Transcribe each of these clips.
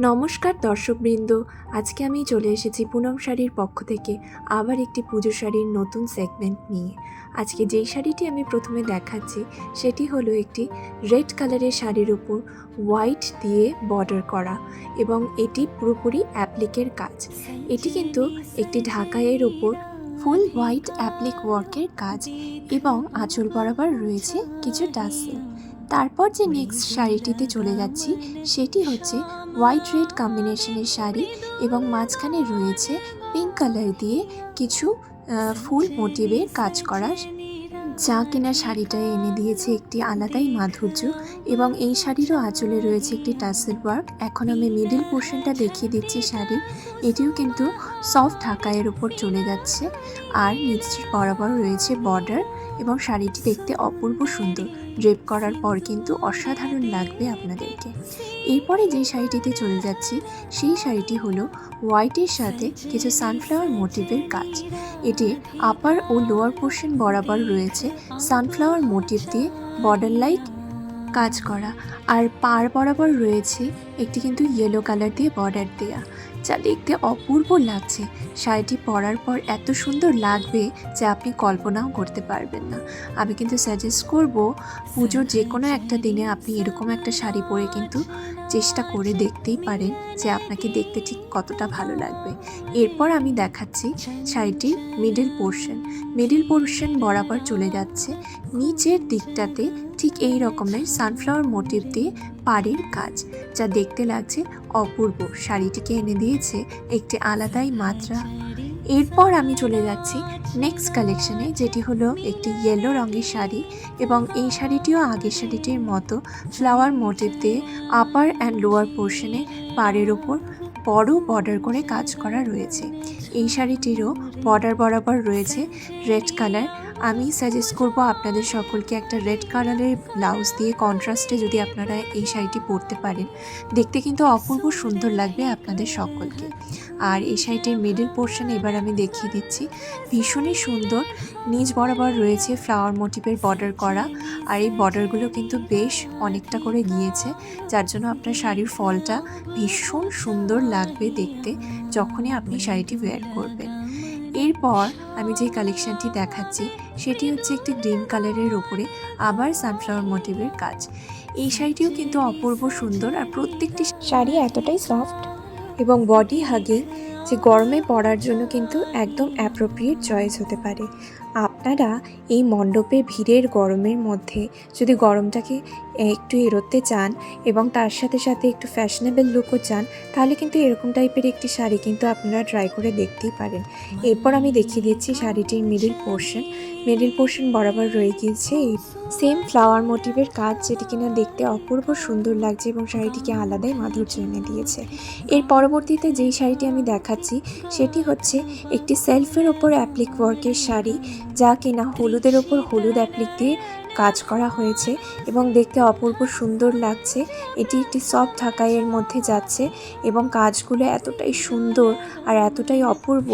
নমস্কার দর্শকবৃন্দ, আজকে আমি চলে এসেছি পুনম শাড়ির পক্ষ থেকে আবার একটি পুজো শাড়ির নতুন সেগমেন্ট নিয়ে। আজকে যেই শাড়িটি আমি প্রথমে দেখাচ্ছি, সেটি হলো একটি রেড কালারের শাড়ির উপর হোয়াইট দিয়ে বর্ডার করা এবং এটি পুরোপুরি অ্যাপ্লিকের কাজ। এটি কিন্তু একটি ঢাকাইয়ের উপর ফুল হোয়াইট অ্যাপ্লিক ওয়ার্কের কাজ এবং আঁচল বরাবর রয়েছে কিছু টাসেল তারপর যে নেক্সট শাড়িটিতে চলে যাচ্ছি সেটি হচ্ছে হোয়াইট রেড কম্বিনেশনের শাড়ি এবং মাঝখানে রয়েছে পিঙ্ক কালার দিয়ে কিছু ফুল মোটিভের কাজ করা। যা কিনা শাড়িটায় এনে দিয়েছে একটি আলাদাই মাধুর্য এবং এই শাড়িরও আঁচলে রয়েছে একটি টাসেল ওয়ার্ক। এখন আমি মিডিল পোর্শনটা দেখিয়ে দিচ্ছি শাড়ি। এটিও কিন্তু সফট ঢাকায়ের উপর চলে যাচ্ছে। আর নিচ বরাবর রয়েছে বর্ডার এবং শাড়িটি দেখতে অপূর্ব সুন্দর। ড্রেপ করার পর কিন্তু অসাধারণ লাগবে আপনাদেরকে। এরপরে যে শাড়িটিতে চলে যাচ্ছি, সেই শাড়িটি হলো হোয়াইটের সাথে কিছু সানফ্লাওয়ার মোটিভের কাজ। এটি আপার ও লোয়ার পোর্শন বরাবর রয়েছে সানফ্লাওয়ার মোটিভ দিয়ে বর্ডার লাইট কাজ করা। আর পার বরাবর রয়েছে একটি কিন্তু ইয়েলো কালার দিয়ে বর্ডার দেয়া। যা দেখতে অপূর্ব লাগছে। শাড়িটি পরার পর এত সুন্দর লাগবে যে আপনি কল্পনাও করতে পারবেন না। আমি কিন্তু সাজেস্ট করব, পুজোর যে কোনো একটা দিনে আপনি এরকম একটা শাড়ি পরে কিন্তু চেষ্টা করে দেখতেই পারেন যে আপনাকে দেখতে ঠিক কতটা ভালো লাগবে। এরপর আমি দেখাচ্ছি শাড়িটির মিডিল পোর্শন মিডিল পোর্শন বরাবর চলে যাচ্ছে। নিচের দিকটাতে ঠিক এই রকমের সানফ্লাওয়ার মোটিভ দিয়ে পাড়ের কাজ, যা দেখতে লাগছে অপূর্ব। শাড়িটিকে এনে দিয়েছে একটি আলাদাই মাত্রা। এরপর আমি চলে যাচ্ছি নেক্সট কালেকশনে যেটি হলো একটি ইয়েলো রঙের শাড়ি এবং এই শাড়িটিও আগের শাড়িটির মতো ফ্লাওয়ার মোটিভ দিয়ে আপার অ্যান্ড লোয়ার পোর্শনে পাড়ের ওপর বড় বর্ডার করে কাজ করা রয়েছে। এই শাড়িটিরও বর্ডার বরাবর রয়েছে রেড কালার আমি সাজেস্ট করব আপনাদের সকলকে একটা রেড কালারের ব্লাউজ দিয়ে কন্ট্রাস্টে যদি আপনারা এই শাড়িটি পরতে পারেন। দেখতে কিন্তু অপূর্ব সুন্দর লাগবে আপনাদের সকলকে। আর এই শাড়িটির মিডল পোর্শন এবার আমি দেখিয়ে দিচ্ছি। ভীষণই সুন্দর নিজ বরাবর রয়েছে ফ্লাওয়ার মোটিভের বর্ডার করা। আর এই বর্ডারগুলো কিন্তু বেশ অনেকটা করে গিয়েছে, যার জন্য আপনার শাড়ির ফলটা ভীষণ সুন্দর লাগবে দেখতে যখনই আপনি শাড়িটি ওয়্যার করবেন। এরপর আমি যে কালেকশানটি দেখাচ্ছি, সেটি হচ্ছে একটি গ্রিন কালারের ওপরে আবার সানফ্লাওয়ার মোটিভের কাজ। এই শাড়িটিও কিন্তু অপূর্ব সুন্দর আর প্রত্যেকটি শাড়ি এতটাই সফট এবং বডি হাগিং যে গরমে পরার জন্য কিন্তু একদম অ্যাপ্রোপ্রিয়েট চয়েস হতে পারে। আপনারা এই মণ্ডপে ভিড়ের গরমের মধ্যে যদি গরমটাকে একটু এড়োতে চান এবং তার সাথে সাথে একটু ফ্যাশনেবল লুকও চান, তাহলে কিন্তু এরকম টাইপের একটি শাড়ি কিন্তু আপনারা ট্রাই করে দেখতেই পারেন। এরপর আমি দেখিয়ে দিচ্ছি শাড়িটির মিডিল পোর্শন মিডিল পোর্শন বরাবর রয়ে গিয়েছে এই সেম ফ্লাওয়ার মোটিভের কাজ, যেটি কিনা দেখতে অপূর্ব সুন্দর লাগছে এবং শাড়িটিকে আলাদাই মাধুর্য এনে দিয়েছে। এর পরবর্তীতে যেই শাড়িটি আমি দেখাচ্ছি, সেটি হচ্ছে একটি সেলফের ওপর অ্যাপ্লিক ওয়ার্কের শাড়ি। যা কিনা হলুদের ওপর হলুদ অ্যাপ্লিক দিয়ে কাজ করা হয়েছে এবং দেখতে অপূর্ব সুন্দর লাগছে। এটি একটি সফট ঢাকাইয়ের মধ্যে যাচ্ছে এবং কাজগুলো এতটাই সুন্দর আর এতটাই অপূর্ব,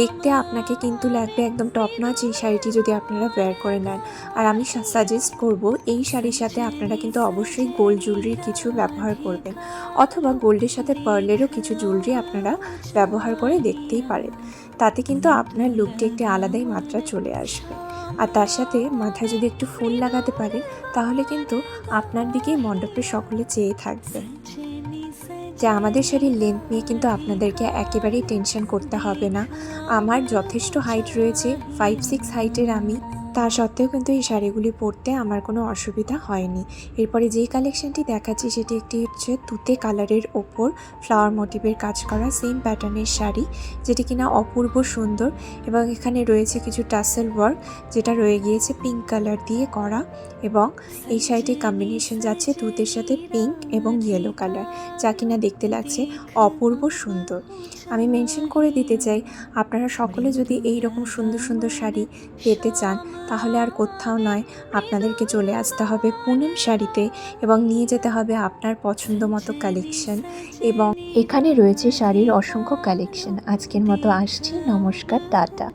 দেখতে আপনাকে কিন্তু লাগবে একদম টপ এই শাড়িটি যদি আপনারা ওয়্যার করে নেন। আর আমি সাজেস্ট করব, এই শাড়ির সাথে আপনারা কিন্তু অবশ্যই গোল্ড জুয়েলারির কিছু ব্যবহার করবেন অথবা গোল্ডের সাথে পার্লেরও কিছু জুয়েলারি আপনারা ব্যবহার করে দেখতেই পারেন। তাতে কিন্তু আপনার লুকটি একটি আলাদাই মাত্রা চলে আসবে। আর তার সাথে মাথায় যদি একটু ফুল লাগাতে পারে, তাহলে কিন্তু আপনার দিকেই মণ্ডপে সকলে চেয়ে থাকবে। যে আমাদের শাড়ির লেন্থ নিয়ে কিন্তু আপনাদেরকে একেবারেই টেনশন করতে হবে না। আমার যথেষ্ট হাইট রয়েছে ফাইভ সিক্স হাইটের আমি। তা সত্ত্বেও কিন্তু এই শাড়িগুলি পরতে আমার কোনো অসুবিধা হয়নি। এরপরে যেই কালেকশনটি দেখাচ্ছি সেটি একটি হচ্ছে তুতে কালারের ওপর ফ্লাওয়ার মোটিভের কাজ করা সেম প্যাটার্নের শাড়ি, যেটি কিনা অপূর্ব সুন্দর এবং এখানে রয়েছে কিছু টাসেল ওয়ার্ক যেটা রয়ে গিয়েছে পিঙ্ক কালার দিয়ে করা এবং এই শাড়িটির কম্বিনেশন যাচ্ছে তুতের সাথে পিঙ্ক এবং ইয়েলো কালার যা কিনা দেখতে লাগছে অপূর্ব সুন্দর। আমি মেনশন করে দিতে চাই, আপনারা সকলে যদি এই রকম সুন্দর সুন্দর শাড়ি পেতে চান তাহলে আর কোথাও নয়। আপনাদেরকে চলে আসতে হবে পুনম শাড়িতে এবং নিয়ে যেতে হবে আপনার পছন্দ মতো কালেকশন এবং এখানে রয়েছে শাড়ির অসংখ্য কালেকশন আজকের মতো আসছি। নমস্কার, টাটা।